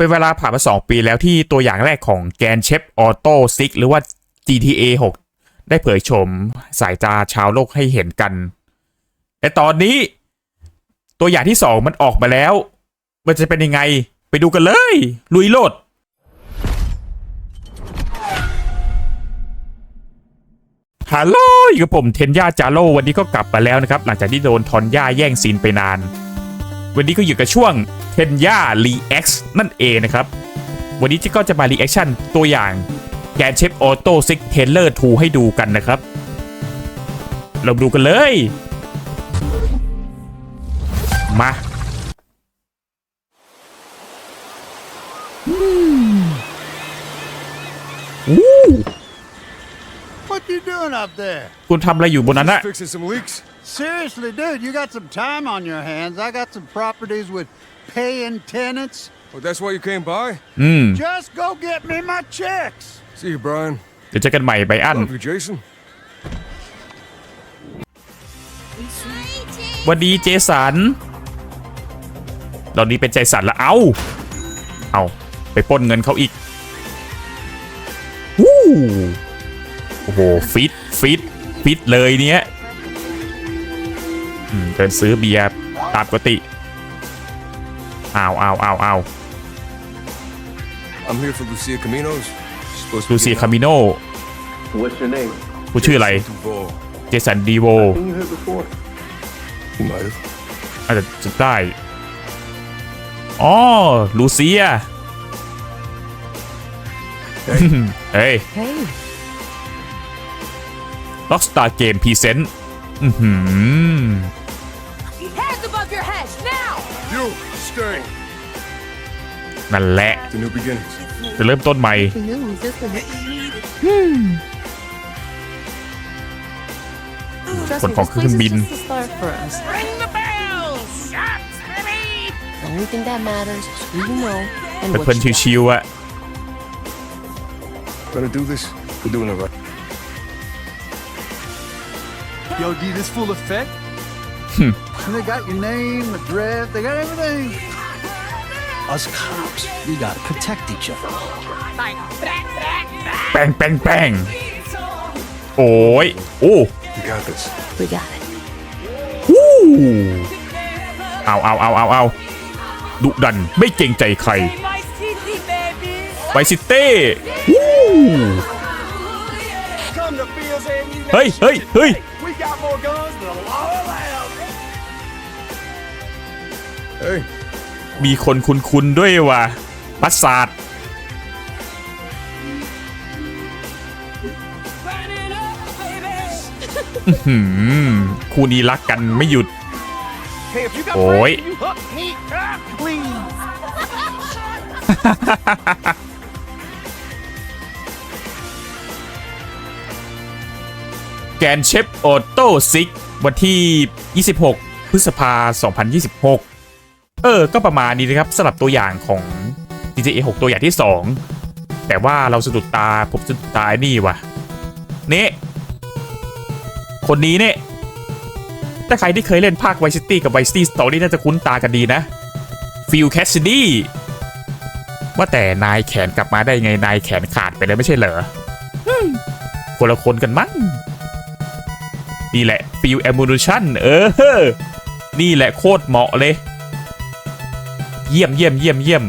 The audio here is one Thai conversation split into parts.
เป็นเวลาผ่านมา 2 ปีแล้วที่ตัวอย่างแรกของแกนเชฟออโต้ซิกหรือว่า GTA 6 ได้เผยโฉมสายตาชาวโลกให้เห็นกัน แต่ตอนนี้ ตัวอย่างที่ 2 มันออกมาแล้ว มันจะเป็นยังไงไปดูกันเลย ลุยโลดฮัลโหลอยู่กับผมเทนย่าจาโร่วันนี้ก็กลับมาแล้วนะครับ หลังจากที่โดนทอนย่าแย่งซีนไปนาน วันนี้ก็อยู่กับช่วงเทนย่ารีแอคนั่นเองนะครับ วันนี้ก็จะมารีแอคชั่นตัวอย่างแกนเชฟออโต้ซิกเทเลอร์2ให้ดูกันนะครับ เราดูกันเลย มาอู้ What you doing up there? คุณทำอะไรอยู่บนนั้นอะ Fixing some leaks? Seriously, dude, you got some time on your hands. I got some properties with paying tenants. Oh, that's why you came by? อืม Just go get me my checks. See you, Brian. เดี๋ยวเจอกันใหม่ไบอัน Love you, Jason. วันดีเจสันตอนนี้เป็นใจสันละเอาเอาไปปล้นเงินเขาอีกวู้โอ้โหฟิตฟิตฟิตเลยเนี้ยอืม เดินซื้อเบียร์ตามปกติอ้าวอ้าวอ้าวอ้าว I'm here for Lucia Caminos. She's supposed to ลู be เซีย getting คามิโน What's your name? ผู้ชื่ออะไร out. Duval. เจสันดีโว Seen you here before. You might have. อาจจะจำได้ อ๋อ ลูเซีย เฮ้ย Hey, Rockstar Game Present อือหือ hands above your heads now! You stay. นั่นแหละ The new beginnings. จะเริ่มต้นใหม่ Trust คน me, ของ this เครื่อง place บิน is just the start for us. Ring the bells! Shots, baby! The only thing that matters is who you know and เพื่อน what you ๆชิวๆอะ Gonna do this? We're doing it right. Yo, D, this full effect? and they got your name, address, they got everything. Us cops, we gotta protect each other. แป้งแป้งแป้งโอ้ย โอ้ We got this. We got it. ฮู้เอาเอาเอาเอาเอาดุดันไม่เกรงใจใคร My city, baby! ไวซิเต้วู้เฮ้ยเฮ้ยเฮ้ย We got more guns than a lot of Hey, มีคนคุ้นๆด้วยว่ะปัสสาดหืมคู่นี้รักกันไม่หยุด hey, if you got โอ้ย you hook me up, please. แกนเชฟออโต้ซิกวันที่ 26 พฤษภา 2026 เออ ก็ประมาณนี้นะครับสำหรับตัวอย่างของ GTA 6 ตัวอย่างที่ 2 แต่ว่าเราสะดุดตา ผมสะดุดตาไอ้นี่ว่ะนี่คนนี้เนี่ย ถ้าใครที่เคยเล่นภาค Vice City กับ Vice City Story น่าจะคุ้นตากันดีนะฟิลแคสซิดี้ว่าแต่นายแขนกลับมาได้ไงนายแขนขาดไปแล้วไม่ใช่เหรอคนละคนกันมั้ง นี่แหละฟิลแอมู t ชั่นเออ นี่แหละโคตรเหมาะเลย เยี่ยมเยี่ยมเยี่ยมเยี่ยม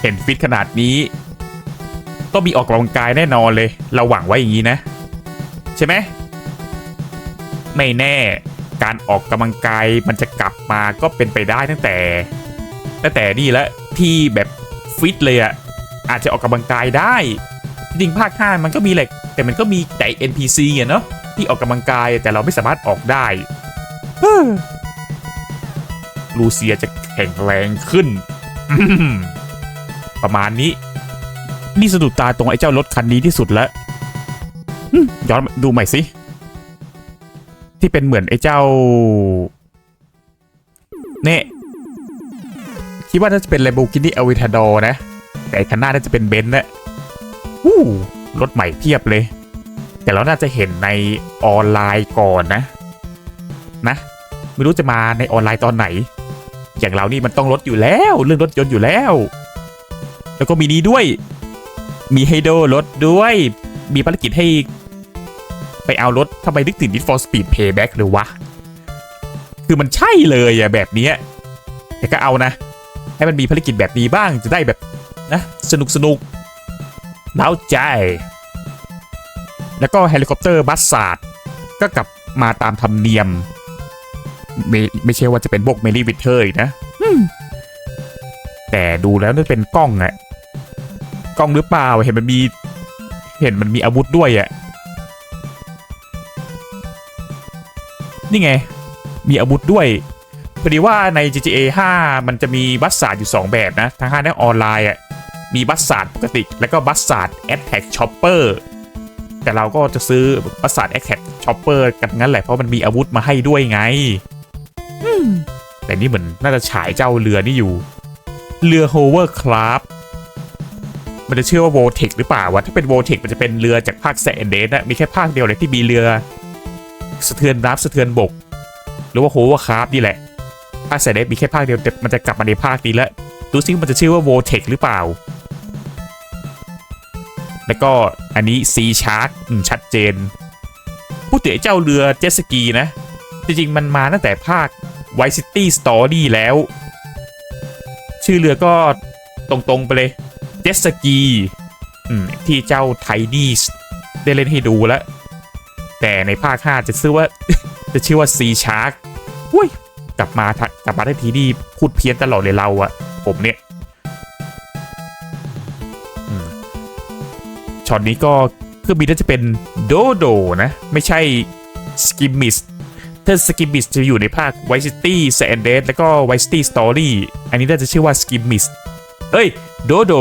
เห็นฟิตขนาดนี้ ต้องมีออกกำลังกายแน่นอนเลย เราหวังไว้อย่างนี้นะ ใช่ไหม ไม่แน่ การออกกำลังกายมันจะกลับมาก็เป็นไปได้ตั้งแต่ ตั้งแต่นี่แหละที่แบบฟิตเลยอะอาจจะออกกำลังกายได้ จริงภาค5มันก็มีแหละ แต่มันก็มีแต่ NPC อะเนาะ ที่ออกกำลังกายแต่เราไม่สามารถออกได้ลูเซียจะแข็งแรงขึ้น ประมาณนี้ นี่สะดุดตาตรงไอ้เจ้ารถคันนี้ที่สุดแล้วย้อนดูใหม่สิ ที่เป็นเหมือนไอ้เจ้า เนี่ยคิดว่าน่าจะเป็น Lamborghini a v e t a d o r นะ แต่คันหน้าน่าจะเป็นเบนซ์นะวู้รถใหม่เพียบเลย แต่เราน่าจะเห็นในออนไลน์ก่อนนะ นะ ไม่รู้จะมาในออนไลน์ตอนไหน อย่างเรานี่มันต้องรถอยู่แล้ว เรื่องรถยนต์อยู่แล้ว แล้วก็มีนี้ด้วย มีให้โดรถด้วย มีภารกิจให้ ไปเอารถทำไมนึกถึง Need for Speed Payback เลยวะ คือมันใช่เลยอะแบบนี้แต่ก็เอานะ ให้มันมีภารกิจแบบนี้บ้างจะได้แบบนะ สนุกสนุกเล้าใจ แล้วก็เฮลิคอปเตอร์บัสซาร์ดก็กลับมาตามธรรมเนียม ไม่ไม่ใช่ว่าจะเป็นพวกเมลี่วิเทอร์อีกนะอืมแต่ดูแล้วนั่นเป็นกล้องอะกล้องหรือเปล่าเห็นมันมี เห็นมันมีอาวุธด้วยอะนี่ไง มีอาวุธด้วยพอดีว่าใน GTA 5 มันจะมีบัสซาร์ดอยู่ 2 แบบนะทั้ง5ทั้งออนไลน์อะมีบัสซาร์ดปกติ แล้วก็บัสซาร์ดแอตแทกช็อปเปอร์ แต่เราก็จะซื้อบัสซาร์ดแอตแทกช็อปเปอร์กันทั้งนั้นแหละเพราะมันมีอาวุธมาให้ด้วยไงอืมแต่นี่เหมือนน่าจะฉายเจ้าเรือนี่อยู่ เรือโฮเวอร์คราฟมันจะชื่อว่าโวเทคหรือเปล่าวะถ้าเป็นโวเทคมันจะเป็นเรือจากภาคแซนเดสนะมีแค่ภาคเดียวเลยที่มีเรือ สะเทือนน้ำสะเทือนบก หรือว่าโฮเวอร์คราฟนี่แหละ ภาคแซนเดสมีแค่ภาคเดียวแต่มันจะกลับมาในภาคนี้แล้วดูซิว่ามันจะชื่อว่าโวเทคหรือเปล่า แล้วก็อันนี้ซีชาร์กชัดเจน พูดถึงเจ้าเรือเจ็ตสกีนะ จริงๆ มันมาตั้งแต่ภาค Vice City Story แล้ว ชื่อเรือก็ตรงๆไปเลยเจ็ตสกีที่เจ้าไทดี้ได้เล่นให้ดูแล้ว แต่ในภาค 5 จะชื่อว่า จะชื่อว่าซีชาร์กอุ้ย กลับมาทักลับมาได้ทีนี่พูดเพี้ยนตลอดเลยเราอะผมเนี่ย ช็อตนี้ก็เครื่องบินน่าจะเป็นโดโดนะ ไม่ใช่สกิมมิสถ้าสกิมมิสจะอยู่ในภาค Vice City San Andreas แล้วก็ Vice City Story อันนี้น่าจะชื่อว่าสกิมมิสเอ้ยโดโด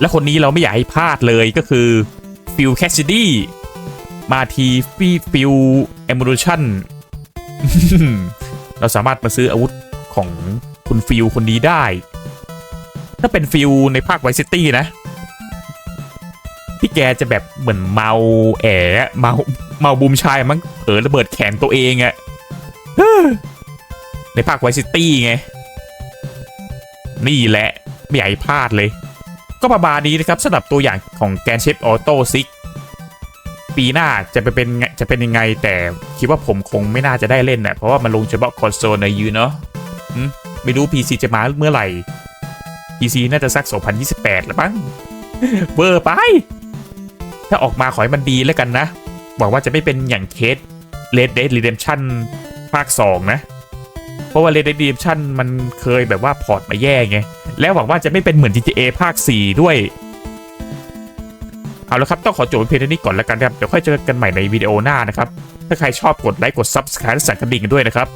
และคนนี้เราไม่อยากให้พลาดเลยก็คือฟิลแคสซิดี้มาทีฟีฟิลเอมูชันเราสามารถมาซื้ออาวุธของคุณฟิลคนนี้ได้ ถ้าเป็นฟิลในภาคไวซิตี้นะ แกจะแบบเหมือนเมาแอะเมาเมาบูมชายมั้งเผลอระเบิดแขนตัวเองอะในภาคไวซิตี้ไง นี่แหละ ไม่อยากให้พลาดเลย ก็ประมาณนี้นะครับสำหรับตัวอย่างของแกนเชฟออโต้ซิกปีหน้าจะไปเป็นจะเป็นยังไง แต่คิดว่าผมคงไม่น่าจะได้เล่นนะเพราะว่ามันลงเฉพาะคอนโซลในยูเนาะไม่รู้ PC จะมาเมื่อไหร่ PC น่าจะสัก 2028 แล้วมั้งเวอร์ไป ถ้าออกมาขอให้มันดีแล้วกันนะ หวังว่าจะไม่เป็นอย่างเคส Red Dead Redemption ภาค 2 นะ เพราะว่า Red Dead Redemption มันเคยแบบว่าพอร์ตมาแย่ไง แล้วหวังว่าจะไม่เป็นเหมือน GTA ภาค 4 ด้วย เอาละครับ ต้องขอจบเพียงเท่านี้ก่อนแล้วกันครับ เดี๋ยวค่อยเจอกันใหม่ในวิดีโอหน้านะครับ ถ้าใครชอบกดไลค์กด Subscribe และสั่นกระดิ่งด้วยนะครับ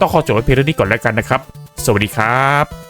ต้องขอจบเพียงเท่านี้ก่อนแล้วกันนะครับ สวัสดีครับ